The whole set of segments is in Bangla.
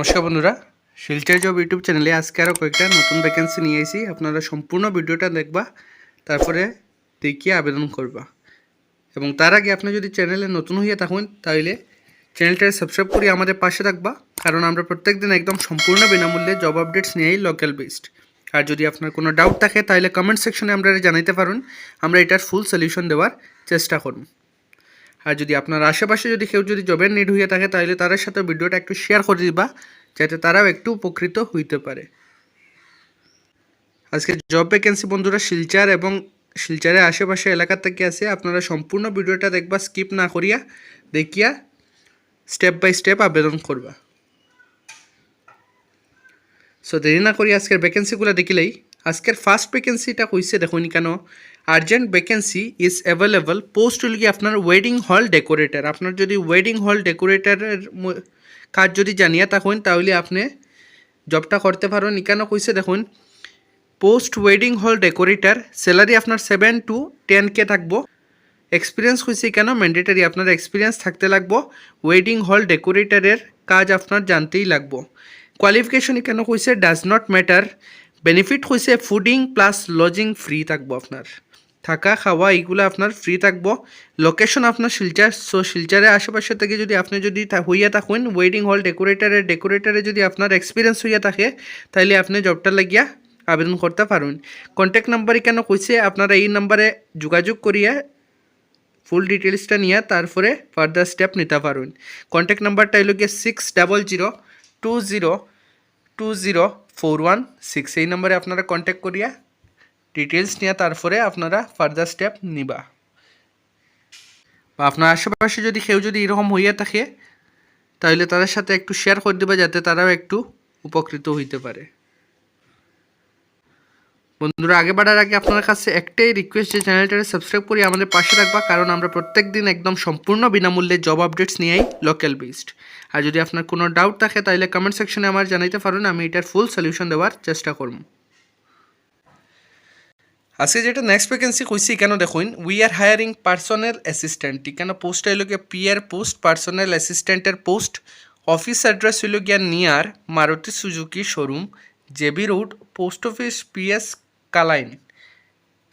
নমস্কার বন্ধুরা, শিলচর জব ইউটিউব চ্যানেলে আজকে আরও কয়েকটা নতুন ভ্যাকেন্সি নিয়ে এসেছি আপনারা সম্পূর্ণ ভিডিওটা দেখবা, তারপরে দেখিয়ে আবেদন করবা। এবং তার আগে আপনি যদি চ্যানেলে নতুন হয়ে থাকুন তাহলে চ্যানেলটা সাবস্ক্রাইব করে আমাদের পাশে থাকবা, কারণ আমরা প্রত্যেকদিন একদম সম্পূর্ণ বিনামূল্যে জব আপডেটস নিয়েই লোকাল বেসড আর যদি আপনার কোনো ডাউট থাকে তাহলে কমেন্ট সেকশনে আমরা জানাইতে পারুন। আমরা এটার ফুল সলিউশন দেওয়ার চেষ্টা করব। আর যদি আপনার আশেপাশে যদি কেউ যদি জবের নিড হয়ে থাকে, তাহলে তাদের সাথে ভিডিওটা একটু শেয়ার করে দিবা, যাতে তারাও একটু উপকৃত হইতে পারে। আজকে জব ভ্যাকেন্সি বন্ধুরা শিলচার এবং শিলচারের আশেপাশে এলাকা থেকে আছে, আপনারা সম্পূর্ণ ভিডিওটা দেখবা স্কিপ না করিয়া দেখিয়া স্টেপ বাই স্টেপ আবেদন করবা। সো দেরি না করি আজকের ভ্যাকেন্সিগুলো দেখিলেই আজকের ফার্স্ট ভ্যাকেন্সিটা কইছে দেখুন কেন urgent vacancy is available post হল কি আপনার ওয়েডিং হল ডেকোরেটর আপনার যদি ওয়েডিং হল ডেকোরেটরের কাজ যদি জানিয়া থাকুন, তাহলে আপনি জবটা করতে পারেন। কেন কইছে দেখুন post wedding hall decorator salary আপনার সেভেন টু টেন কে থাকব। এক্সপিরিয়েন্স হয়েছে কেন ম্যান্ডেটারি আপনার এক্সপিরিয়েন্স থাকতে লাগবো। ওয়েডিং হল ডেকোরেটরের কাজ আপনার জানতেই লাগবো। কোয়ালিফিকেশন কেন কইছে ডাজ নট ম্যাটার বেনিফিট হয়েছে ফুডিং প্লাস লজিং ফ্রি থাকব আপনার থাকা খাওয়া এইগুলো আপনার ফ্রি থাকব। লোকেশন আপনার শিলচার সো শিলচারের আশেপাশে থেকে যদি আপনি যদি হইয়া থাকুন ওয়েডিং হল ডেকোরেটারের ডেকোরেটারে যদি আপনার এক্সপিরিয়েন্স হইয়া থাকে তাহলে আপনি জবটা লাগিয়া আবেদন করতে পারুন কন্ট্যাক্ট নাম্বারে কেন কইছে আপনারা এই নাম্বারে যোগাযোগ করিয়া ফুল ডিটেলসটা নিয়ে তারপরে ফার্দার স্টেপ নিতে পারুন কন্ট্যাক্ট নাম্বারটা হলো গিয়ে six double zero two zero two zero four one six এই নম্বরে আপনারা কন্ট্যাক্ট করিয়া ডিটেলস নিয়ে তারপরে আপনারা ফার্দার স্টেপ নিবা। বা আপনার আশেপাশে যদি কেউ যদি এরকম হইয়া থাকে তাহলে তাদের সাথে একটু শেয়ার করে দেবা, যাতে তারাও একটু উপকৃত হইতে পারে। বন্ধুরা, আগে বাড়ার আগে আপনার কাছে একটাই রিকোয়েস্ট যে চ্যানেলটাকে সাবস্ক্রাইব করে আমাদের পাশে রাখবা, কারণ আমরা প্রত্যেক দিন একদম সম্পূর্ণ বিনামূল্যে জব আপডেটস নিয়েই লোকাল বেসড আর যদি আপনার কোনো ডাউট থাকে, তাহলে কমেন্ট সেকশনে আমার জানাইতে পারেন আমি এটার ফুল সলিউশন দেওয়ার চেষ্টা করব। আজকে যেটা নেক্সট ভ্যাকেন্সি কইছি, কেন দেখুন we are hiring personal assistant কেন পোস্ট হইল গিয়া পিআর পোস্ট পার্সোনাল অ্যাসিস্ট্যান্টের পোস্ট অফিস অ্যাড্রেস হইল গিয়া near Maruti Suzuki showroom JB road post office PS Kalain.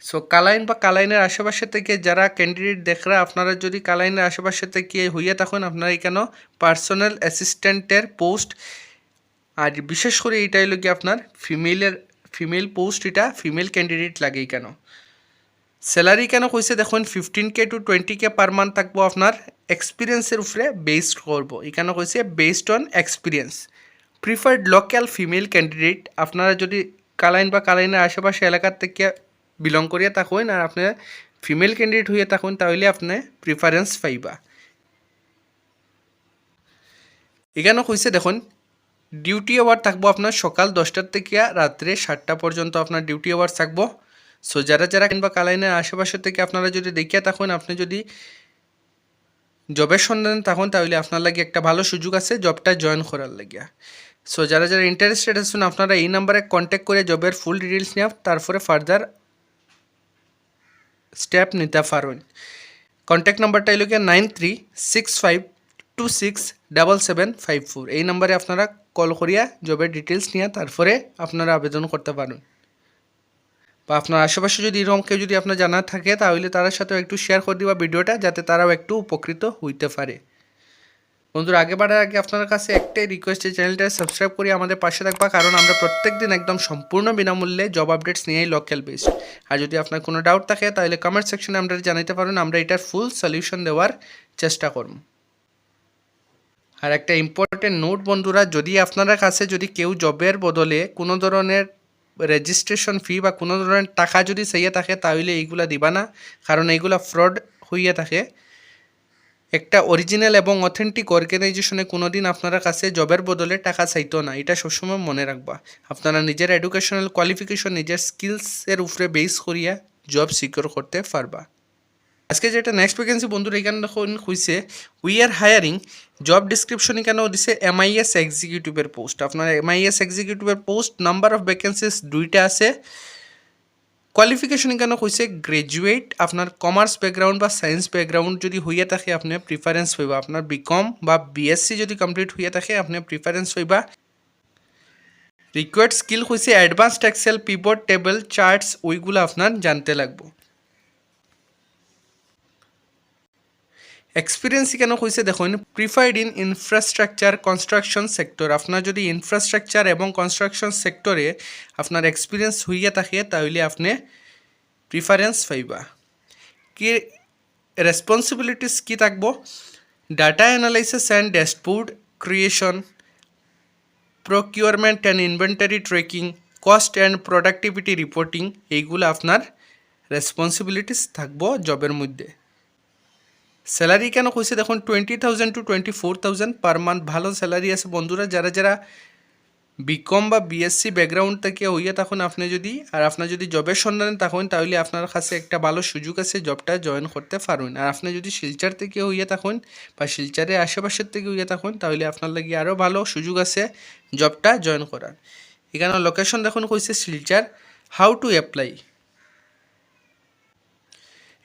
So Kalain বা কালাইনের আশেপাশে থেকে যারা ক্যান্ডিডেট দেখরা, আপনারা যদি কালাইনের আশেপাশে থেকে হইয়া থাকুন, আপনারা এখানে পার্সোনাল অ্যাসিস্ট্যান্টের পোস্ট আর বিশেষ করে এটা হলো কি আপনার ফিমেলের ফিমেল পোস্ট এটা ফিমেল ক্যান্ডিডেট লাগে কেন? স্যালারি কেন কইছে? দেখুন fifteen K to twenty K per month থাকব আপনার এক্সপিরিয়েন্সের উপরে বেসড করব। এখানে কইছে? Based on experience preferred local female candidate আপনারা যদি কালাইন বা কালাইনের আশেপাশে এলাকার থেকে বিলং করিয়া থাকুন আর আপনি ফিমেল ক্যান্ডিডেট হইয়া থাকুন, তাহলে আপনি প্রিফারেন্স পাইবা। এখানে কইছে দেখুন ডিউটি আওয়ার থাকব আপনার সকাল দশটার থেকে রাত্রে সাতটা পর্যন্ত আপনার ডিউটি আওয়ার থাকব। সো যারা যারা কিংবা কালাইনের আশেপাশে থেকে আপনারা যদি দেখিয়া থাকুন, আপনি যদি জবের সন্ধান থাকুন, তাহলে আপনার লাগে একটা ভালো সুযোগ আছে জবটা জয়েন করার লাগিয়া। সো যারা যারা ইন্টারেস্টেড আছেন, আপনারা এই নাম্বারে কন্ট্যাক্ট করে জবের ফুল ডিটেলস নেওয়া তারপরে ফার্দার স্টেপ নিতে পারবেন। কন্ট্যাক্ট নাম্বারটা এলো গিয়ে nine three six five two six double seven five four এই নাম্বারে আপনারা কল করিয়া জবের ডিটেলস নিয়ে তারপরে আপনারা আবেদন করতে পারেন বা আপনার আশেপাশে যদি এরকম কেউ যদি আপনার জানা থাকে, তাহলে তার সাথেও একটু শেয়ার করে দিবা ভিডিওটা, যাতে তারাও একটু উপকৃত হইতে পারে। বন্ধুরা আগে বাড়ার আগে আপনার কাছে একটাই রিকোয়েস্ট এই চ্যানেলটা সাবস্ক্রাইব করে আমাদের পাশে থাকবা, কারণ আমরা প্রত্যেক দিন একদম সম্পূর্ণ বিনামূল্যে জব আপডেটস নিয়েই লোকাল বেস আর যদি আপনার কোনো ডাউট থাকে, তাহলে কমেন্ট সেকশনে আমরা জানাতে পারেন, আমরা এটার ফুল সলিউশন দেওয়ার চেষ্টা করব। আর একটা ইম্পর্টেন্ট নোট বন্ধুরা, যদি আপনার কাছে যদি কেউ জবের বদলে কোনো ধরনের রেজিস্ট্রেশন ফি বা কোনো ধরনের টাকা যদি চাইয়ে থাকে, তাহলে এইগুলা দিবা না, কারণ এইগুলা ফ্রড হইয়া থাকে। একটা অরিজিনাল এবং অথেন্টিক অর্গানাইজেশনে কোনোদিন আপনারা কাছে জবের বদলে টাকা চাইতো না। এটা সবসময় মনে রাখবা। আপনারা নিজের এডুকেশনাল কোয়ালিফিকেশন নিজের স্কিলসের উপরে বেস করিয়া জব সিকিউর করতে পারবা। আজকে যেটা নেক্সট ভ্যাকেন্সি বন্ধুরা, এখানে দেখুন হইছে we are hiring job description এখানেও দিছে এমআইএস এক্সিকিউটিভের পোস্ট আপনার এমআইএস এক্সিকিউটিভের পোস্ট নাম্বার অফ ভ্যাকেন্সিস দুইটা আছে। কোয়ালিফিকেশন কেন কইছে গ্রাজুয়েট আপনার কমার্স ব্যাকগ্রাউন্ড বা সায়েন্স ব্যাকগ্রাউন্ড যদি হইয়া থাকে, আপনি প্রিফারেন্স পাইবা। আপনার বিকম বা বিএসসি যদি কমপ্লিট হইয়া থাকে, আপনি প্রিফারেন্স পাইবা। রিকোয়ার্ড স্কিল হয়েছে advanced excel pivot table charts ওইগুলো আপনার জানতে লাগবো। এক্সপিরিয়েন্স কেন কইছে? দেখুন preferred in infrastructure construction sector আপনার যদি ইনফ্রাস্ট্রাকচার এবং কনস্ট্রাকশন সেক্টরে আপনার এক্সপিরিয়েন্স হইয়া থাকে, তাহলে আপনি প্রিফারেন্স পাইবা। কি রেসপন্সিবিলিটিস কি থাকব? Data analysis and dashboard creation procurement and inventory tracking cost and productivity reporting এইগুলো আপনার রেসপন্সিবিলিটিস থাকব জবের মধ্যে। স্যালারি কেন কইছে? দেখুন twenty thousand to twenty four thousand per month ভালো স্যালারি আছে। বন্ধুরা, যারা যারা বিকম বা বিএসসি ব্যাকগ্রাউন্ড থেকে হইয়া তখন আপনি যদি, আর আপনার যদি জবের সন্ধানে থাকুন, তাহলে আপনার কাছে একটা ভালো সুযোগ আছে জবটা জয়েন করতে পারবেন। আর আপনি যদি শিলচার থেকে হইয়া থাকুন বা শিলচারের আশেপাশের থেকে হইয়া থাকুন, তাহলে আপনার লাগে আরও ভালো সুযোগ আছে জবটা জয়েন করার। এখানে লোকেশন দেখুন কইছে শিলচার হাউ টু অ্যাপ্লাই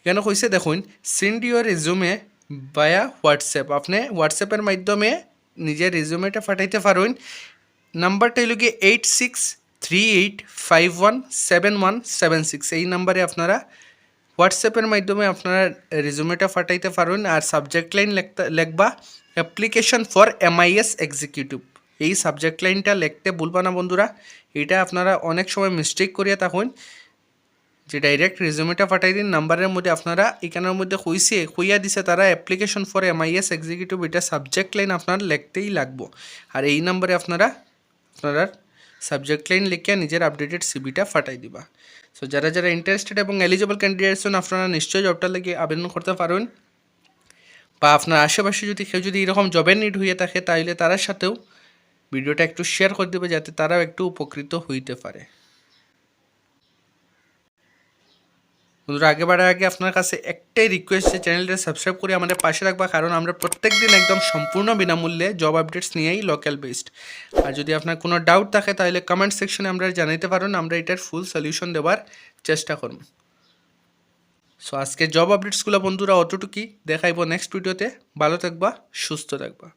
এখানে কইছে? দেখুন সেন্ড ইউর রেজুমে বায়া হোয়াটসঅ্যাপ আপনি হোয়াটসঅ্যাপের মাধ্যমে নিজের রেজুমেটা পাঠাইতে পারেন। নাম্বারটা হইল গিয়ে eight six three eight five one seven one seven six এই নাম্বারে আপনারা হোয়াটসঅ্যাপের মাধ্যমে আপনারা রেজুমেটা পাঠাইতে পারেন আর সাবজেক্ট লাইন লিখবা অ্যাপ্লিকেশন ফর এমআইএস এক্সিকিউটিভ এই সাবজেক্ট লাইনটা লিখতে ভুলবা না বন্ধুরা। এটা আপনারা অনেক সময় মিস্টেক করিয়া থাকুন। যে ডাইরেক্ট রেজুমেটা পাঠাই দিন নাম্বারের মধ্যে আপনারা এখানের মধ্যে কইছে কইয়া দিছে তারা application for M MIS executive এটা সাবজেক্ট লাইন আপনার লিখতেই লাগবো। আর এই নাম্বারে আপনারা আপনারা সাবজেক্ট লাইন লিখিয়া নিজের আপডেটেড সিবিটা ফাটাই দিবা। সো যারা যারা ইন্টারেস্টেড এবং এলিজিবল ক্যান্ডিডেটস আপনারা নিশ্চয়ই জবটা লেগে আবেদন করতে পারেন বা আপনার আশেপাশে যদি কেউ যদি এরকম জবের নিড হয়ে থাকে তাহলে তার সাথেও ভিডিওটা একটু শেয়ার করে দেবে, যাতে তারাও একটু উপকৃত হইতে পারে। বন্ধুরা আগে বাড়ার আগে আপনার কাছে একটাই রিকোয়েস্ট যে চ্যানেলটা সাবস্ক্রাইব করে আমাদের পাশে রাখবা কারণ আমরা প্রত্যেক দিন একদম সম্পূর্ণ বিনামূল্যে জব আপডেটস নিয়েই লোকাল বেসড আর যদি আপনার কোনো ডাউট থাকে, তাহলে কমেন্ট সেকশনে আমরা জানাতে পারেন আমরা এটার ফুল সলিউশন দেওয়ার চেষ্টা করব। সো আজকে জব আপডেটসগুলো বন্ধুরা অতটুকুই। দেখাইব নেক্সট ভিডিওতে ভালো থাকবা, সুস্থ থাকবা।